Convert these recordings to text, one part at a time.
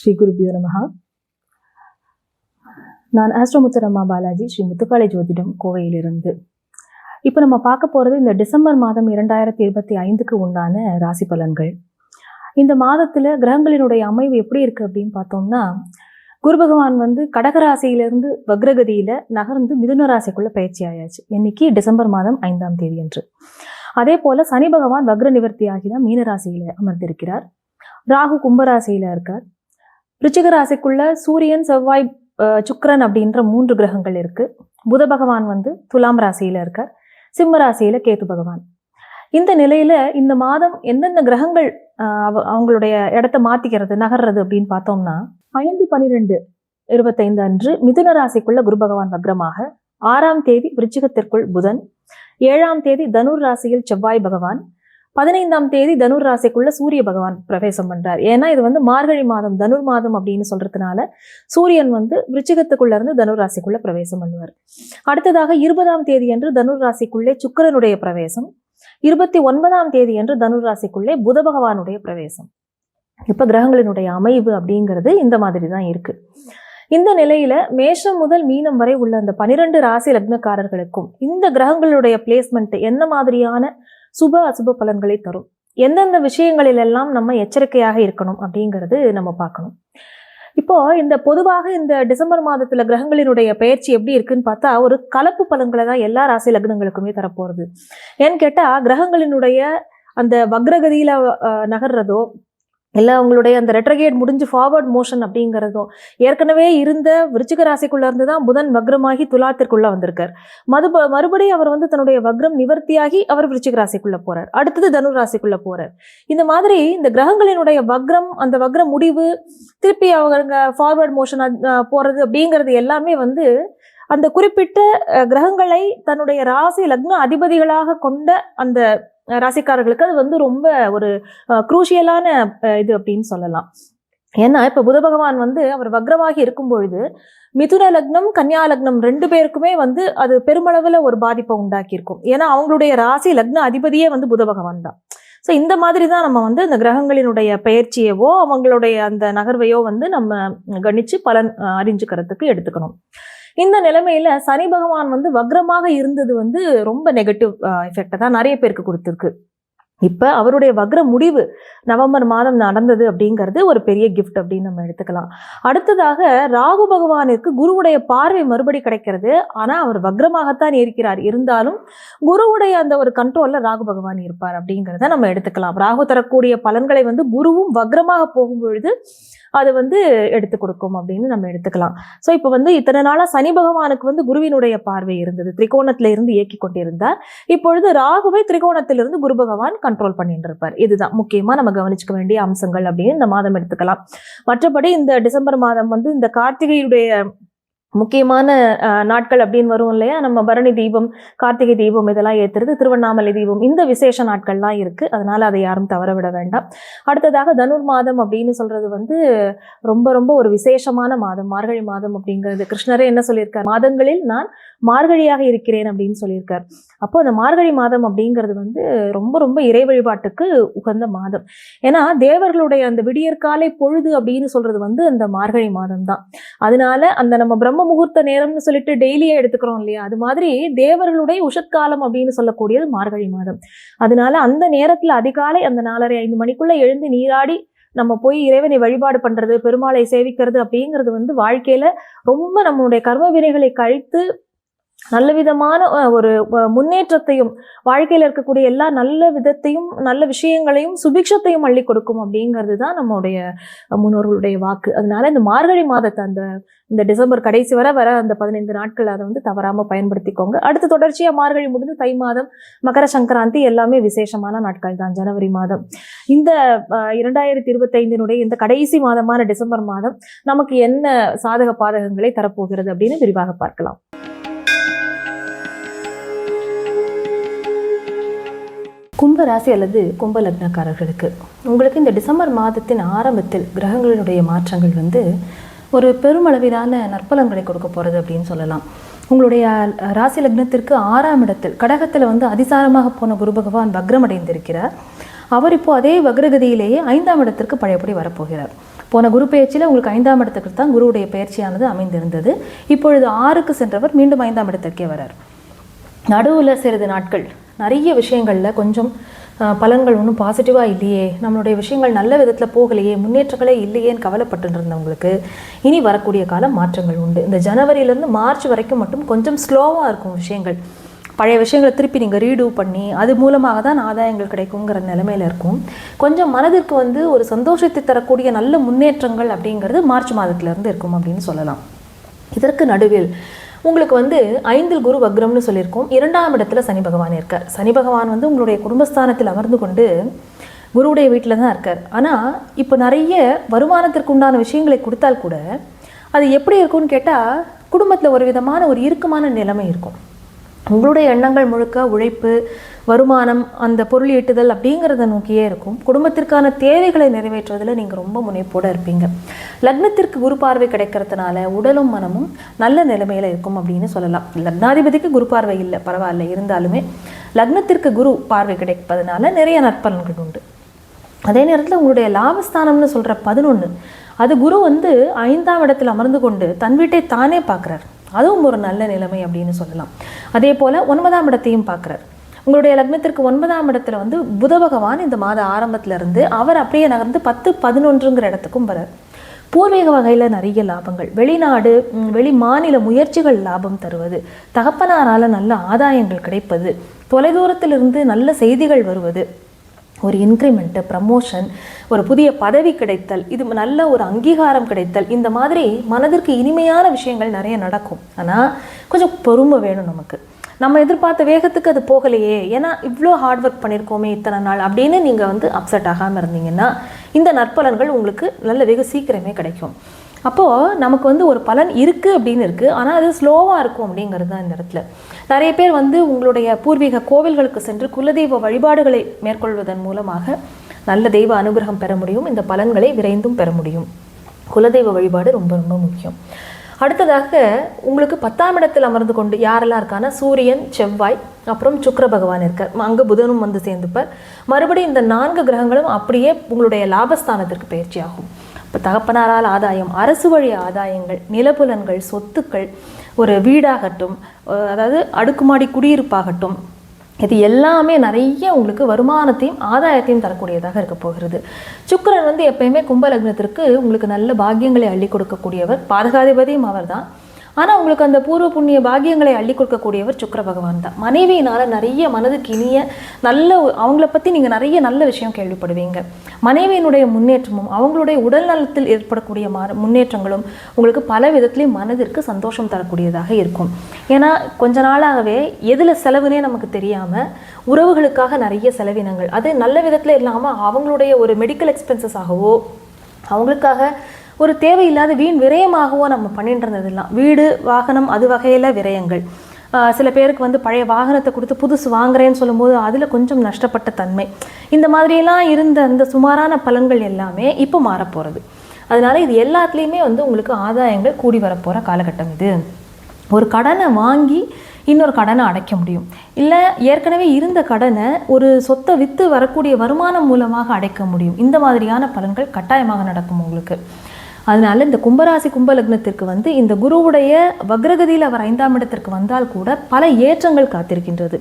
ஸ்ரீ குருபியோ நமஹா. நான் ஆஸ்ட்ரோமுத்தரம்மா பாலாஜி ஸ்ரீ முத்துக்காளி ஜோதிடம் கோவையிலிருந்து. இப்போ நம்ம பார்க்க போகிறது இந்த டிசம்பர் மாதம் இரண்டாயிரத்தி இருபத்தி ஐந்துக்கு உண்டான ராசி பலன்கள். இந்த மாதத்தில் கிரகங்களினுடைய அமைவு எப்படி இருக்குது அப்படின்னு பார்த்தோம்னா குரு பகவான் வந்து கடகராசியிலிருந்து வக்ரகதியில் நகர்ந்து மிதுன ராசிக்குள்ள பயிற்சி ஆயாச்சு. இன்னைக்கு டிசம்பர் மாதம் ஐந்தாம் தேதி என்று அதே போல சனி பகவான் வக்ர நிவர்த்தி ஆகி தான் மீனராசியில அமர்ந்திருக்கிறார். ராகு கும்பராசியில் இருக்கார். ரிச்சிக ராசிக்குள்ள சூரியன் செவ்வாய் அஹ், சுக்கிரன் அப்படின்ற மூன்று கிரகங்கள் இருக்கு. புத பகவான் வந்து துலாம் ராசியில இருக்கார். சிம்ம ராசியில கேது பகவான். இந்த நிலையில இந்த மாதம் எந்தெந்த கிரகங்கள் அவ- அவங்களுடைய இடத்த மாத்திக்கிறது நகர்றது அப்படின்னு பார்த்தோம்னா ஐந்து பனிரெண்டு இருபத்தைந்து அன்று மிதுன ராசிக்குள்ள குரு பகவான் வக்ரமாக. ஆறாம் தேதி விருச்சிகத்திற்குள் புதன். ஏழாம் தேதி தனுர் ராசியில் செவ்வாய் பகவான். பதினைந்தாம் தேதி தனுர் ராசிக்குள்ள சூரிய பகவான் பிரவேசம் பண்றார். ஏன்னா இது வந்து மார்கழி மாதம் தனுர் மாதம் அப்படின்னு சொல்றதுனால சூரியன் வந்து விருச்சிகத்துக்குள்ள இருந்து தனுர் ராசிக்குள்ள பிரவேசம் பண்ணுவார். அடுத்ததாக இருபதாம் தேதி என்று தனுர் ராசிக்குள்ளே சுக்கிரனுடைய பிரவேசம் இருபத்தி ஒன்பதாம் தேதி என்று தனுர் ராசிக்குள்ளே புத பகவானுடைய பிரவேசம். இப்ப கிரகங்களினுடைய அமைவு அப்படிங்கிறது இந்த மாதிரி தான் இருக்கு. இந்த நிலையில மேஷம் முதல் மீனம் வரை உள்ள அந்த பனிரெண்டு ராசி லக்னக்காரர்களுக்கும் இந்த கிரகங்களுடைய பிளேஸ்மெண்ட் என்ன மாதிரியான சுப அசுப பலன்களை தரும். எந்தெந்த விஷயங்களில் எல்லாம் நம்ம எச்சரிக்கையாக இருக்கணும் அப்படிங்கிறது நம்ம பார்க்கணும். இப்போ இந்த பொதுவாக இந்த டிசம்பர் மாதத்துல கிரகங்களினுடைய பயிற்சி எப்படி இருக்குன்னு பார்த்தா ஒரு கலப்பு பலன்களை தான் எல்லா ராசி லக்னங்களுக்குமே தரப்போறது. ஏன்னு கேட்டா கிரகங்களினுடைய அந்த வக்ரகதியில நகர்றதோ இல்லை அவங்களுடைய அந்த ரெட்ரகேட் முடிஞ்சு ஃபார்வர்ட் மோஷன் அப்படிங்கிறதும் ஏற்கனவே இருந்த விருச்சிக ராசிக்குள்ள இருந்து தான் புதன் வக்ரமாகி துலாத்திற்குள்ளே வந்திருக்கார். மது மறுபடியும் அவர் வந்து தன்னுடைய வக்ரம் நிவர்த்தியாகி அவர் விருச்சிக ராசிக்குள்ளே போகிறார் அடுத்தது தனுர் ராசிக்குள்ளே போறார். இந்த மாதிரி இந்த கிரகங்களினுடைய வக்ரம் அந்த வக்ர முடிவு திருப்பி அவங்க ஃபார்வர்ட் மோஷன் போறது அப்படிங்கிறது எல்லாமே வந்து அந்த குறிப்பிட்ட கிரகங்களை தன்னுடைய ராசி லக்ன அதிபதிகளாக கொண்ட அந்த ராசிக்காரர்களுக்கு அது வந்து ரொம்ப ஒரு குரூஷியலான இது அப்படின்னு சொல்லலாம். ஏன்னா இப்ப புத பகவான் வந்து அவர் வக்ரமாகி இருக்கும் பொழுது மிதுன லக்னம் கன்னியா லக்னம் ரெண்டு பேருக்குமே வந்து அது பெருமளவுல ஒரு பாதிப்பை உண்டாக்கியிருக்கும். ஏன்னா அவங்களுடைய ராசி லக்ன அதிபதியே வந்து புத பகவான் தான். ஸோ இந்த மாதிரி தான் நம்ம வந்து இந்த கிரகங்களினுடைய பயிற்சியவோ அவங்களுடைய அந்த நகர்வையோ வந்து நம்ம கணிச்சு பலன் அறிஞ்சுக்கிறதுக்கு எடுத்துக்கணும். இந்த நிலைமையில சனி பகவான் வந்து வக்ரமாக இருந்தது வந்து ரொம்ப நெகட்டிவ் எஃபெக்டை தான் நிறைய பேருக்கு கொடுத்துருக்கு. இப்போ அவருடைய வக்ர முடிவு நவம்பர் மாதம் நடந்தது அப்படிங்கிறது ஒரு பெரிய கிஃப்ட் அப்படின்னு நம்ம எடுத்துக்கலாம். அடுத்ததாக ராகு பகவானிற்கு குருவுடைய பார்வை மறுபடி கிடைக்கிறது. ஆனால் அவர் வக்ரமாகத்தான் இருக்கிறார். இருந்தாலும் குருவுடைய அந்த ஒரு கண்ட்ரோலில் ராகு பகவான் இருப்பார் அப்படிங்கிறத நம்ம எடுத்துக்கலாம். ராகு தரக்கூடிய பலன்களை வந்து குருவும் வக்ரமாக போகும் பொழுது அது வந்து எடுத்து கொடுக்கும் அப்படின்னு நம்ம எடுத்துக்கலாம். ஸோ இப்போ வந்து இத்தனை நாளாக சனி பகவானுக்கு வந்து குருவினுடைய பார்வை இருந்தது. திரிகோணத்தில் இருந்து இயக்கி கொண்டிருந்தார். இப்பொழுது ராகுவை திரிகோணத்திலிருந்து குரு பகவான் கண்ட்ரோல் பண்ணிட்டு இருப்பார் இதுதான். முக்கியமாக நம்ம கவனிச்சுக்க வேண்டிய அம்சங்கள் அப்படின்னு இந்த மாதம் எடுத்துக்கலாம். மற்றபடி இந்த டிசம்பர் மாதம் வந்து இந்த கார்த்திகையுடைய முக்கியமான அஹ், நாட்கள் அப்படின்னு வரும் இல்லையா? நம்ம பரணி தீபம் கார்த்திகை தீபம் இதெல்லாம் ஏத்துறது திருவண்ணாமலை தீபம் இந்த விசேஷ நாட்கள்லாம் இருக்கு. அதனால அதை யாரும் தவற விட வேண்டாம். அடுத்ததாக தனுர் மாதம் அப்படின்னு சொல்றது வந்து ரொம்ப ரொம்ப ஒரு விசேஷமான மாதம். மார்கழி மாதம் அப்படிங்கிறது. கிருஷ்ணரே என்ன சொல்லியிருக்கார்? மாதங்களில் நான் மார்கழியாக இருக்கிறேன் அப்படின்னு சொல்லியிருக்கார். அப்போ அந்த மார்கழி மாதம் அப்படிங்கிறது வந்து ரொம்ப ரொம்ப இறை வழிபாட்டுக்கு உகந்த மாதம். ஏன்னா தேவர்களுடைய அந்த விடியற்காலை பொழுது அப்படின்னு சொல்றது வந்து அந்த மார்கழி மாதம் தான் அதனால அந்த நம்ம பிரம்ம முகூர்த்த நேரம்னு சொல்லிட்டு டெய்லியே எடுத்துக்கிறோம் இல்லையா? அது மாதிரி தேவர்களுடைய உஷத்காலம் அப்படின்னு சொல்லக்கூடியது மார்கழி மாதம். அதனால அந்த நேரத்துல அதிகாலை அந்த நாலரை ஐந்து மணிக்குள்ள எழுந்து நீராடி நம்ம போய் இறைவனை வழிபாடு பண்றது பெருமாளை சேவிக்கிறது அப்படிங்கிறது வந்து வாழ்க்கையில ரொம்ப நம்மளுடைய கர்ம வினைகளை கழித்து நல்ல விதமான ஒரு முன்னேற்றத்தையும் வாழ்க்கையில் இருக்கக்கூடிய எல்லா நல்ல விதத்தையும் நல்ல விஷயங்களையும் சுபிக்ஷத்தையும் அள்ளி கொடுக்கும் அப்படிங்கிறது தான் நம்மளுடைய முன்னோர்களுடைய வாக்கு. அதனால இந்த மார்கழி மாதத்தை அந்த இந்த டிசம்பர் கடைசி வரை வர அந்த பதினைந்து நாட்கள் அதை வந்து தவறாமல் பயன்படுத்திக்கோங்க. அடுத்து தொடர்ச்சியாக மார்கழி முடிந்து தை மாதம் மகர சங்கராந்தி எல்லாமே விசேஷமான நாட்கள் தான் ஜனவரி மாதம். இந்த இரண்டாயிரத்தி இருபத்தைந்தினுடைய இந்த கடைசி மாதமான டிசம்பர் மாதம் நமக்கு என்ன சாதக பாதகங்களை தரப்போகிறது அப்படின்னு விரிவாக பார்க்கலாம். கும்ப ராசி அல்லது கும்ப லக்னக்காரர்களுக்கு உங்களுக்கு இந்த டிசம்பர் மாதத்தின் ஆரம்பத்தில் கிரகங்களினுடைய மாற்றங்கள் வந்து ஒரு பெருமளவிலான நற்பலன்களை கொடுக்க போகிறது அப்படின்னு சொல்லலாம். உங்களுடைய ராசி லக்னத்திற்கு ஆறாம் இடத்தில் கடகத்தில் வந்து அதிசாரமாக போன குரு பகவான் வக்ரமடைந்திருக்கிறார். அவர் இப்போது அதே வக்ரகதியிலேயே ஐந்தாம் இடத்திற்கு பழையபடி வரப்போகிறார். போன குரு பயிற்சியில் உங்களுக்கு ஐந்தாம் இடத்துக்கு தான் குருவுடைய பயிற்சியானது அமைந்திருந்தது. இப்பொழுது ஆறுக்கு சென்றவர் மீண்டும் ஐந்தாம் இடத்திற்கே வரார். நடுவில் சிறிது நாட்கள் நிறைய விஷயங்களில் கொஞ்சம் பலன்கள் ஒன்றும் பாசிட்டிவாக இல்லையே. நம்மளுடைய விஷயங்கள் நல்ல விதத்தில் போகலையே முன்னேற்றங்களே இல்லையேன்னு கவலைப்பட்டு இருந்தவங்களுக்கு இனி வரக்கூடிய காலம் மாற்றங்கள் உண்டு. இந்த ஜனவரியிலேருந்து மார்ச் வரைக்கும் மட்டும் கொஞ்சம் ஸ்லோவாக இருக்கும் விஷயங்கள். பழைய விஷயங்களை திருப்பி நீங்கள் ரீடூ பண்ணி அது மூலமாக தான் ஆதாயங்கள் கிடைக்குங்கிற நிலைமையில இருக்கும். கொஞ்சம் மனதிற்கு வந்து ஒரு சந்தோஷத்தை தரக்கூடிய நல்ல முன்னேற்றங்கள் அப்படிங்கிறது மார்ச் மாதத்துலேருந்து இருக்கும் அப்படின்னு சொல்லலாம். இதற்கு நடுவில் உங்களுக்கு வந்து ஐந்தில் குரு வக்ரம்னு சொல்லியிருக்கோம். இரண்டாம் இடத்துல சனி பகவான் இருக்கார். சனி பகவான் வந்து உங்களுடைய குடும்பஸ்தானத்தில் அமர்ந்து கொண்டு குருவுடைய வீட்டில் தான் இருக்கார். ஆனால் இப்போ நிறைய வருமானத்திற்கு உண்டான விஷயங்களை கொடுத்தால் கூட அது எப்படி இருக்கும்னு கேட்டால் குடும்பத்தில் ஒரு விதமான ஒரு இறுக்கமான நிலைமை இருக்கும். உங்களுடைய எண்ணங்கள் முழுக்க உழைப்பு வருமானம் அந்த பொருள் ஈட்டுதல் அப்படிங்கிறத நோக்கியே இருக்கும். குடும்பத்திற்கான தேவைகளை நிறைவேற்றுவதில் நீங்கள் ரொம்ப முனைப்போடு இருப்பீங்க. லக்னத்திற்கு குரு பார்வை கிடைக்கிறதுனால உடலும் மனமும் நல்ல நிலைமையில் இருக்கும் அப்படின்னு சொல்லலாம். லக்னாதிபதிக்கு குரு பார்வை இல்லை பரவாயில்ல. இருந்தாலுமே லக்னத்திற்கு குரு பார்வை கிடைப்பதனால நிறைய நற்பலன்கள் உண்டு. அதே நேரத்தில் உங்களுடைய லாபஸ்தானம்னு சொல்கிற பதினொன்று அது குரு வந்து ஐந்தாம் இடத்தில் அமர்ந்து கொண்டு தன் வீட்டை தானே பார்க்குறார். அதுவும் ஒரு நல்ல நிலைமை அப்படின்னு சொல்லலாம். அதே போல் ஒன்பதாம் இடத்தையும் பார்க்குறார். உங்களுடைய லக்னத்திற்கு ஒன்பதாம் இடத்துல வந்து புத பகவான் இந்த மாத ஆரம்பத்திலிருந்து அவர் அப்படியே நகர்ந்து பத்து பதினொன்றுங்கிற இடத்துக்கும் வரார் பூர்வீக வகையில் நிறைய லாபங்கள். வெளிநாடு வெளி மாநில முயற்சிகள் லாபம் தருவது. தகப்பனாரால் நல்ல ஆதாயங்கள் கிடைப்பது. தொலைதூரத்திலிருந்து நல்ல செய்திகள் வருவது. ஒரு இன்க்ரிமெண்ட்டு ப்ரமோஷன் ஒரு புதிய பதவி கிடைத்தல் இது நல்ல ஒரு அங்கீகாரம் கிடைத்தல் இந்த மாதிரி மனதிற்கு இனிமையான விஷயங்கள் நிறைய நடக்கும். ஆனால் கொஞ்சம் பொறுமை வேணும் நமக்கு. நம்ம எதிர்பார்த்த வேகத்துக்கு அது போகலையே. ஏன்னா இவ்வளோ ஹார்ட் ஒர்க் பண்ணியிருக்கோமே இத்தனை நாள் அப்படின்னு நீங்கள் வந்து அப்செட் ஆகாமல் இருந்தீங்கன்னா இந்த நற்பலன்கள் உங்களுக்கு நல்ல வெகு சீக்கிரமே கிடைக்கும். அப்போது நமக்கு வந்து ஒரு பலன் இருக்குது அப்படின்னு இருக்குது ஆனால் அது ஸ்லோவாக இருக்கும் அப்படிங்கிறது தான் இந்த இடத்துல. நிறைய பேர் வந்து உங்களுடைய பூர்வீக கோவில்களுக்கு சென்று குலதெய்வ வழிபாடுகளை மேற்கொள்வதன் மூலமாக நல்ல தெய்வ அனுகிரகம் பெற முடியும். இந்த பலன்களை விரைந்தும் பெற முடியும். குலதெய்வ வழிபாடு ரொம்ப ரொம்ப முக்கியம். அடுத்ததாக உங்களுக்கு பத்தாம் இடத்தில் அமர்ந்து கொண்டு யாரெல்லாம் இருக்கானா சூரியன் செவ்வாய் அப்புறம் சுக்கர பகவான் இருக்கார். அங்கே புதனும் வந்து சேர்ந்துப்பார். மறுபடியும் இந்த நான்கு கிரகங்களும் அப்படியே உங்களுடைய லாபஸ்தானத்திற்கு பயிற்சி ஆகும் இப்போ தகப்பனாரால் ஆதாயம் அரசு வழி ஆதாயங்கள் நிலப்புலன்கள் சொத்துக்கள் ஒரு வீடாகட்டும் அதாவது அடுக்குமாடி குடியிருப்பாகட்டும் இது எல்லாமே நிறைய உங்களுக்கு வருமானத்தையும் ஆதாயத்தையும் தரக்கூடியதாக இருக்க போகிறது. சுக்கிரன் வந்து எப்பயுமே கும்ப லக்னத்திற்கு உங்களுக்கு நல்ல பாக்கியங்களை அள்ளி கொடுக்கக்கூடியவர். பாதகாதிபதியும் அவர்தான். ஆனால் உங்களுக்கு அந்த பூர்வ புண்ணிய பாக்கியங்களை அள்ளி கொடுக்கக்கூடியவர் சுக்கர பகவான் தான். மனைவியினால் நிறைய மனதுக்கு இனிய நல்ல அவங்கள பற்றி நீங்கள் நிறைய நல்ல விஷயம் கேள்விப்படுவீங்க. மனைவியினுடைய முன்னேற்றமும் அவங்களுடைய உடல் நலத்தில் ஏற்படக்கூடிய மா முன்னேற்றங்களும் உங்களுக்கு பல விதத்துலேயும் மனதிற்கு சந்தோஷம் தரக்கூடியதாக இருக்கும். ஏன்னா கொஞ்ச நாளாகவே எதில் செலவுனே நமக்கு தெரியாமல் உறவுகளுக்காக நிறைய செலவினங்கள். அது நல்ல விதத்தில் இல்லாமல் அவங்களுடைய ஒரு மெடிக்கல் எக்ஸ்பென்சஸ் ஆகவோ அவங்களுக்காக ஒரு தேவையில்லாத வீண் விரயமாகவோ நம்ம பண்ணிட்டு இருந்ததெல்லாம் வீடு வாகனம் அது வகையில் விரயங்கள். சில பேருக்கு வந்து பழைய வாகனத்தை கொடுத்து புதுசு வாங்குறேன்னு சொல்லும்போது அதில் கொஞ்சம் நஷ்டப்பட்ட தன்மை. இந்த மாதிரியெல்லாம் இருந்த அந்த சுமாரான பலன்கள் எல்லாமே இப்போ மாறப்போகிறது அதனால இது எல்லாத்துலேயுமே வந்து உங்களுக்கு ஆதாயங்கள் கூடி வரப்போகிற காலகட்டம் இது. ஒரு கடனை வாங்கி இன்னொரு கடனை அடைக்க முடியும். இல்லை ஏற்கனவே இருந்த கடனை ஒரு சொத்தை விற்று வரக்கூடிய வருமானம் மூலமாக அடைக்க முடியும். இந்த மாதிரியான பலன்கள் கட்டாயமாக நடக்கும் உங்களுக்கு. அதனால இந்த கும்பராசி கும்பலக்னத்திற்கு வந்து இந்த குருவுடைய வக்ரகதியில் அவர் ஐந்தாம் இடத்திற்கு வந்தால் கூட பல ஏற்றங்கள் காத்திருக்கின்றது.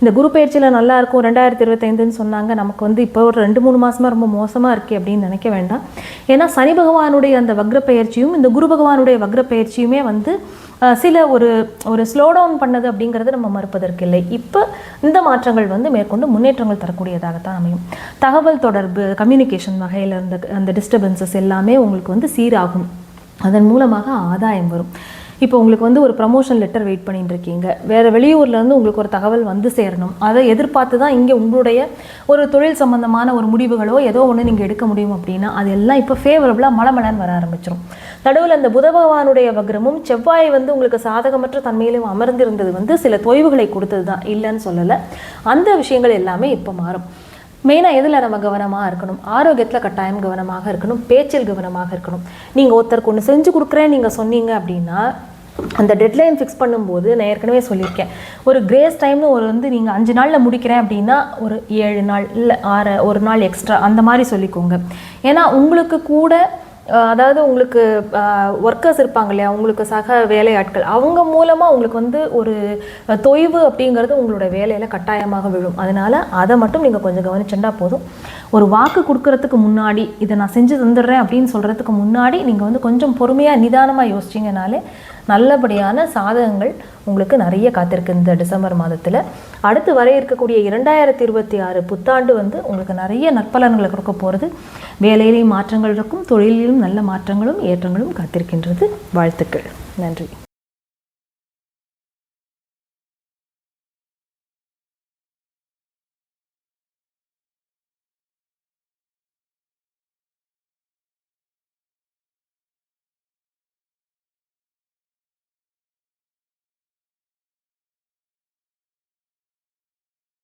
இந்த குரு பயிற்சியில் நல்லா இருக்கும். ரெண்டாயிரத்தி இருபத்தைந்துன்னு சொன்னாங்க. நமக்கு வந்து இப்போ ஒரு ரெண்டு மூணு மாதமாக ரொம்ப மோசமாக இருக்கே அப்படின்னு நினைக்க வேண்டாம். ஏன்னா சனி பகவானுடைய அந்த வக்ர பயிற்சியும் இந்த குரு பகவானுடைய வக்ர பயிற்சியுமே வந்து சில ஒரு ஒரு ஸ்லோ டவுன் பண்ணது அப்படிங்கிறது நம்ம மறுப்பதற்கு இல்லை. இப்போ இந்த மாற்றங்கள் வந்து மேற்கொண்டு முன்னேற்றங்கள் தரக்கூடியதாகத்தான் அமையும். தகவல் தொடர்பு கம்யூனிகேஷன் வகையில் இருந்த அந்த டிஸ்டர்பன்சஸ் எல்லாமே உங்களுக்கு வந்து சீராகும். அதன் மூலமாக ஆதாயம் வரும். இப்போ உங்களுக்கு வந்து ஒரு ப்ரமோஷன் லெட்டர் வெயிட் பண்ணிட்டு இருக்கீங்க வேறு வெளியூர்லேருந்து உங்களுக்கு ஒரு தகவல் வந்து சேரணும். அதை எதிர்பார்த்து தான் இங்கே உங்களுடைய ஒரு தொழில் சம்பந்தமான ஒரு முடிவுகளோ ஏதோ ஒன்று நீங்கள் எடுக்க முடியும் அப்படின்னா அது எல்லாம் இப்போ ஃபேவரபுளாக மலமலன்னு வர ஆரம்பிச்சிடும் நடுவில் அந்த புத பகவானுடைய வக்ரமும் செவ்வாய் வந்து உங்களுக்கு சாதகமற்ற தன்மையிலும் அமர்ந்திருந்தது வந்து சில தொய்வுகளை கொடுத்தது தான் இல்லைன்னு சொல்லலை. அந்த விஷயங்கள் எல்லாமே இப்போ மாறும். மெயினாக எதில் நம்ம கவனமாக இருக்கணும்? ஆரோக்கியத்தில் கட்டாயம் கவனமாக இருக்கணும். பேச்சில் கவனமாக இருக்கணும். நீங்கள் ஒருத்தருக்கு ஒன்று செஞ்சு கொடுக்குறேன் நீங்கள் சொன்னீங்க அப்படின்னா அந்த டெட்லைன் ஃபிக்ஸ் பண்ணும்போது நான் ஏற்கனவே சொல்லியிருக்கேன். ஒரு கிரேஸ் டைம்னு ஒரு வந்து நீங்கள் அஞ்சு நாளில் முடிக்கிறேன் அப்படின்னா ஒரு ஏழு நாள் இல்லை ஆறு ஒரு நாள் எக்ஸ்ட்ரா அந்த மாதிரி சொல்லிக்கோங்க. ஏன்னா உங்களுக்கு கூட அதாவது உங்களுக்கு ஒர்க்கர்ஸ் இருப்பாங்க இல்லையா உங்களுக்கு சக வேலையாட்கள் அவங்க மூலமாக உங்களுக்கு வந்து ஒரு தொய்வு அப்படிங்கிறது உங்களோட வேலையில் கட்டாயமாக விழும். அதனால் அதை மட்டும் நீங்கள் கொஞ்சம் கவனிச்சுட்டா போதும். ஒரு வாக்கு கொடுக்கறதுக்கு முன்னாடி இதை நான் செஞ்சு தந்துடுறேன் அப்படின்னு சொல்கிறதுக்கு முன்னாடி நீங்கள் வந்து கொஞ்சம் பொறுமையாக நிதானமாக யோசிச்சிங்கனாலே நல்லபடியான சாதகங்கள் உங்களுக்கு நிறைய காத்திருக்கு இந்த டிசம்பர் மாதத்தில். அடுத்து வர இருக்கக்கூடிய இரண்டாயிரத்தி இருபத்தி ஆறு புத்தாண்டு வந்து உங்களுக்கு நிறைய நற்பலன்களை கொடுக்க போகிறது வேலையிலையும் மாற்றங்கள் இருக்கும் தொழிலிலும் நல்ல மாற்றங்களும் ஏற்றங்களும் காத்திருக்கின்றது. வாழ்த்துக்கள். நன்றி.